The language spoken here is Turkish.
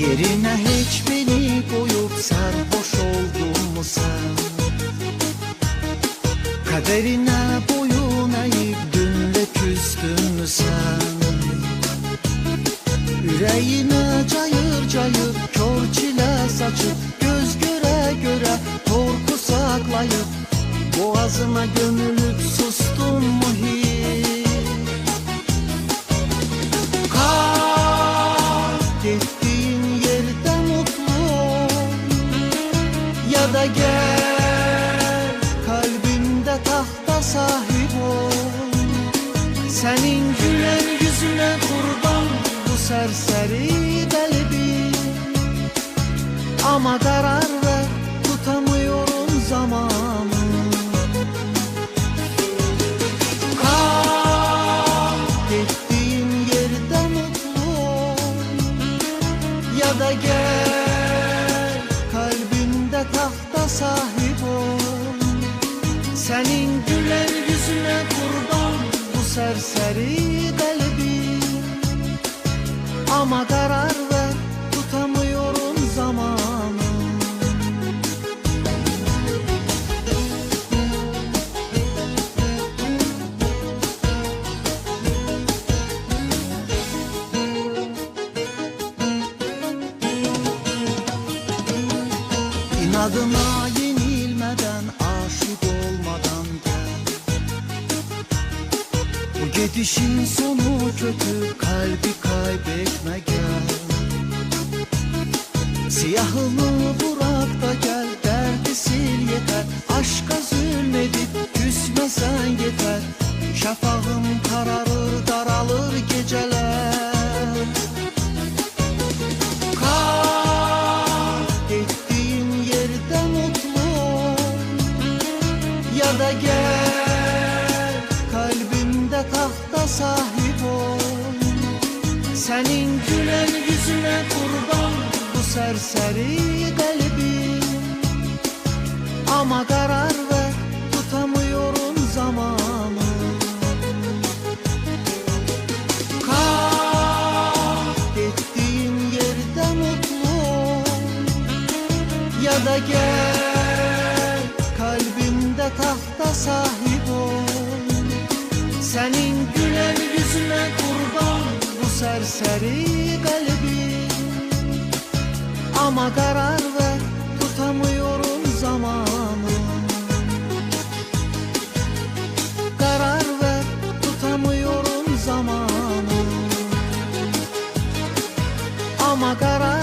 Yerine hiç beni koyup sarhoş oldun mu sen? Kaderine boyun eğip dünle küstün mü sen? Yüreğine cayır cayır kör çile saçıp Göz göre göre korku saklayıp Boğazına gömülüp sustun mu hiç? Kal gittiğin Da gel kalbinde tahta sahip ol. Senin gülen yüzüne kurban bu serseri kalbi Ama karar serseri kalbi. Ama karar ver tutamıyorum zamanı. İnadına gidişin sonu kötü kalbi kaybetme gel. Siyahını bırak da gel derdi sil yeter. Aşka zulmedip küsmesen yeter. Şafağım kararır daralır geceler. Kal gittiğin yerde mutlu Ya da gel Senin gülen yüzüne kurban bu serseri kalbi Ama karar ver tutamıyorum zamanı. Kal gittiğin yerde mutlu Ya da gel kalbinde tahta sahip ol. Senin gülen yüzüne kurban serseri kalbim Ama karar ver tutamıyorum zamanı. Karar ver tutamıyorum zamanı. Ama karar